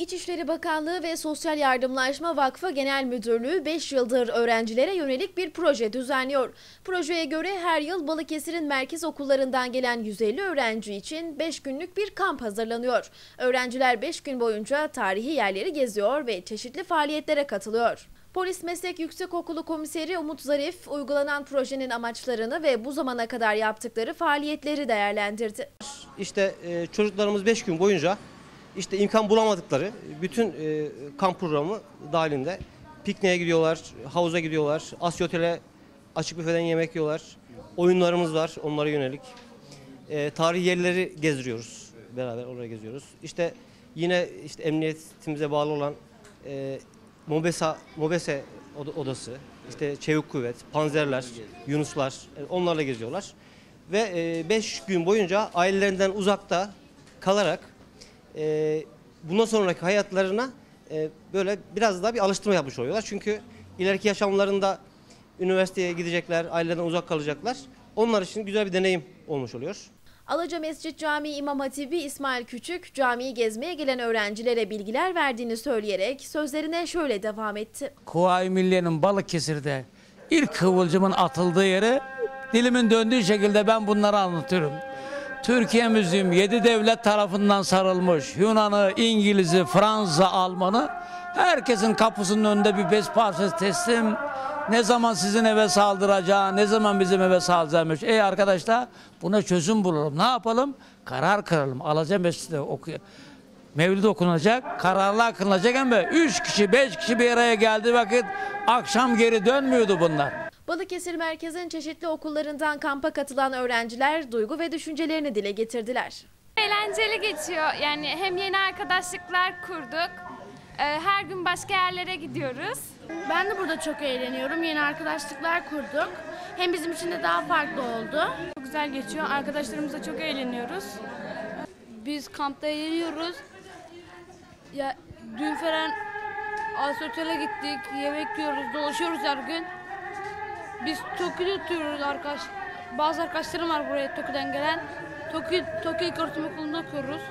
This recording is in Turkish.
İçişleri Bakanlığı ve Sosyal Yardımlaşma Vakfı Genel Müdürlüğü 5 yıldır öğrencilere yönelik bir proje düzenliyor. Projeye göre her yıl Balıkesir'in merkez okullarından gelen 150 öğrenci için 5 günlük bir kamp hazırlanıyor. Öğrenciler 5 gün boyunca tarihi yerleri geziyor ve çeşitli faaliyetlere katılıyor. Polis Meslek Yüksekokulu Komiseri Umut Zarif uygulanan projenin amaçlarını ve bu zamana kadar yaptıkları faaliyetleri değerlendirdi. İşte e, çocuklarımız 5 gün boyunca işte imkan bulamadıkları bütün e, kamp programı dahilinde pikniğe gidiyorlar, havuza gidiyorlar, Asya Otel'e açık büfeden yemek yiyorlar. Oyunlarımız var onlara yönelik. E, tarihi yerleri gezdiriyoruz. Beraber oraya geziyoruz. İşte yine işte emniyetimize bağlı olan e, Mobesa, Mobese oda- odası, işte Çevik Kuvvet, Panzerler, Yunuslar e, onlarla geziyorlar. Ve 5 gün boyunca ailelerinden uzakta kalarak e, bundan sonraki hayatlarına e, böyle biraz daha bir alıştırma yapmış oluyorlar. Çünkü ileriki yaşamlarında üniversiteye gidecekler, ailelerinden uzak kalacaklar. Onlar için güzel bir deneyim olmuş oluyor. Alaca Mescit Camii İmam Hatibi İsmail Küçük, camiyi gezmeye gelen öğrencilere bilgiler verdiğini söyleyerek sözlerine şöyle devam etti. Kuvayi Milliye'nin Balıkesir'de ilk kıvılcımın atıldığı yeri dilimin döndüğü şekilde ben bunları anlatıyorum. Türkiye müziğim yedi devlet tarafından sarılmış. Yunan'ı, İngiliz'i, Fransız'ı, Alman'ı herkesin kapısının önünde bir bez parçası teslim. Ne zaman sizin eve saldıracağı, ne zaman bizim eve saldıracağımış. Ey arkadaşlar buna çözüm bulalım. Ne yapalım? Karar kıralım. Alaca Mescid'de okuyor. Mevlid okunacak, kararlar kılınacak ama üç kişi, beş kişi bir araya geldi vakit akşam geri dönmüyordu bunlar. Balıkesir merkezin çeşitli okullarından kampa katılan öğrenciler duygu ve düşüncelerini dile getirdiler. Eğlenceli geçiyor. Yani hem yeni arkadaşlıklar kurduk. Ee, Her gün başka yerlere gidiyoruz. Ben de burada çok eğleniyorum. Yeni arkadaşlıklar kurduk. Hem bizim için de daha farklı oldu. Çok güzel geçiyor. Arkadaşlarımızla çok eğleniyoruz. Biz kampta eğleniyoruz. Ya dün falan Asotele gittik, yemek yiyoruz, dolaşıyoruz her gün. Biz Tokyo'da oturuyoruz arkadaş. Bazı arkadaşlarım var buraya Tokyo'dan gelen. Tokyo, Tokyo İlköğretim Okulu'nda okuyoruz.